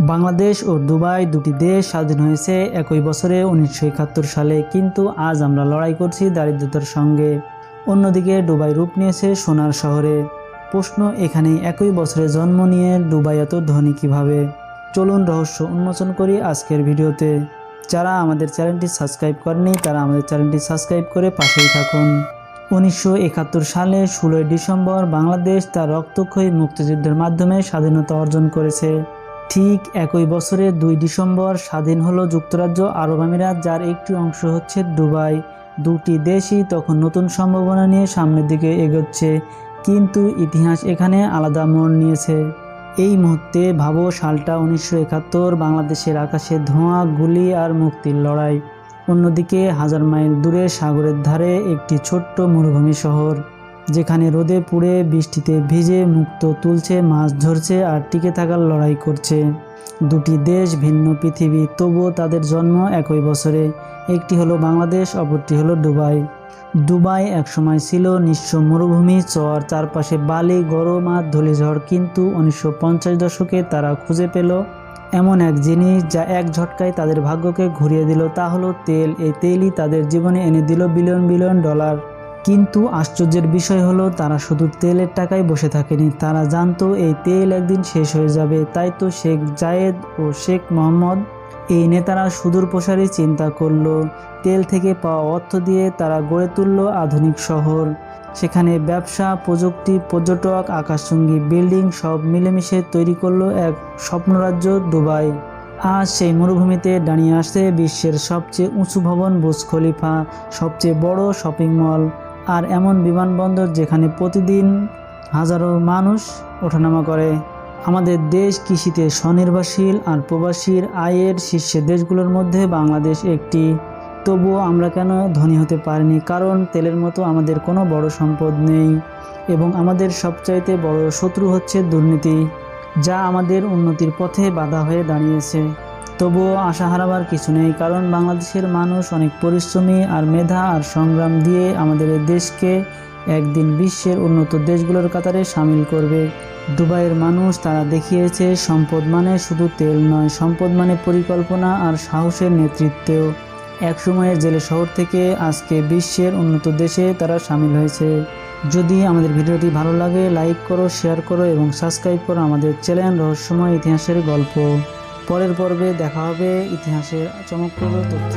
বাংলাদেশ ও Dubai দুটি দেশ স্বাধীন হয়েছে একই বছরে উনিশশো একাত্তর সালে, কিন্তু আজ আমরা লড়াই করছি দারিদ্রতার সঙ্গে। অন্যদিকে দুবাই রূপ নিয়েছে সোনার শহরে। প্রশ্ন এখানে একই বছরে জন্ম নিয়ে দুবাই এত ধনী কীভাবে? চলুন রহস্য উন্মোচন করি আজকের ভিডিওতে। যারা আমাদের চ্যানেলটি সাবস্ক্রাইব করেনি তারা আমাদের চ্যানেলটি সাবস্ক্রাইব করে পাশেই থাকুন। উনিশশো একাত্তর সালে ষোলোই ডিসেম্বর বাংলাদেশ তার রক্তক্ষয়ী মুক্তিযুদ্ধের মাধ্যমে স্বাধীনতা অর্জন করেছে। ঠিক একই বছরে দুই ডিসেম্বর স্বাধীন হলো যুক্তরাজ্য, আরব আমিরাত, যার একটি অংশ হচ্ছে দুবাই। দুটি দেশই তখন নতুন সম্ভাবনা নিয়ে সামনের দিকে এগোচ্ছে, কিন্তু ইতিহাস এখানে আলাদা মোড় নিয়েছে। এই মুহূর্তে ভাবো সালটা উনিশশো একাত্তর, বাংলাদেশের আকাশে ধোঁয়া, গুলি আর মুক্তির লড়াই। অন্যদিকে হাজার মাইল দূরে সাগরের ধারে একটি ছোট্ট মরুভূমি শহর। যেখানে রোদে পুড়ে বৃষ্টিতে ভিজে মুক্ত তুলছে, মাছ ধরছে আর টিকে থাকার লড়াই করছে। দুটি দেশ ভিন্ন পৃথিবী, তবুও তাদের জন্ম একই বছরে। একটি হলো বাংলাদেশ, অপরটি হলো দুবাই। দুবাই একসময় ছিল নিঃস্ব মরুভূমি, চর চারপাশে বালি গরম আর ধূলিঝড় কিন্তু উনিশশো পঞ্চাশ দশকে তারা খুঁজে পেল এমন এক জিনিস যা এক ঝটকায় তাদের ভাগ্যকে ঘুরিয়ে দিল। তা হলো তেল। এই তেলই তাদের জীবনে এনে দিল বিলিয়ন বিলিয়ন ডলার। কিন্তু আশ্চর্যের বিষয় হলো, তারা শুধু তেলের টাকায় বসে থাকেনি। তারা জানতো, এই তেল একদিন শেষ হয়ে যাবে। তাই তো শেখ জায়েদ ও শেখ মোহাম্মদ এই নেতারা সুদূর প্রসারী চিন্তা করল। তেল থেকে পাওয়া অর্থ দিয়ে তারা গড়ে তুলল আধুনিক শহর। সেখানে ব্যবসা, প্রযুক্তি, পর্যটক আকাশসঙ্গী বিল্ডিং সব মিলেমিশে তৈরি করল এক স্বপ্নরাজ্য দুবাই। আজ সেই মরুভূমিতে দাঁড়িয়ে আসছে বিশ্বের সবচেয়ে উঁচু ভবন বুজ খলিফা, সবচেয়ে বড় শপিং মল। আর এমন বিমানবন্দর যেখানে প্রতিদিন হাজারো মানুষ ওঠানামা করে। আমাদের দেশ কৃষিতে স্বনির্ভরশীল আর প্রবাসীর আয়ের শীর্ষে দেশগুলোর মধ্যে বাংলাদেশ একটি। তবুও আমরা কেন ধনী হতে পারিনি? কারণ তেলের মতো আমাদের কোনো বড় সম্পদ নেই এবং আমাদের সবচাইতে বড় শত্রু হচ্ছে দুর্নীতি, যা আমাদের উন্নতির পথে বাধা হয়ে দাঁড়িয়েছে। তবুও আশা হারাবার কিছু নেই, কারণ বাংলাদেশের মানুষ অনেক পরিশ্রমী আর মেধা আর সংগ্রাম দিয়ে আমাদের দেশকে একদিন বিশ্বের উন্নত দেশগুলোর কাতারে সামিল করবে। দুবাইয়ের মানুষ তারা দেখিয়েছে, সম্পদ মানে শুধু তেল নয়, সম্পদ মানে পরিকল্পনা আর সাহসের নেতৃত্বেও। এক সময়ের জেলে শহর থেকে আজকে বিশ্বের উন্নত দেশে তারা সামিল হয়েছে। যদি আমাদের ভিডিওটি ভালো লাগে, লাইক করো, শেয়ার করো এবং সাবস্ক্রাইব করো আমাদের চ্যানেল রহস্যময় ইতিহাসের গল্প। পরের পর্বে দেখা হবে ইতিহাসের চমকপ্রদ তথ্য।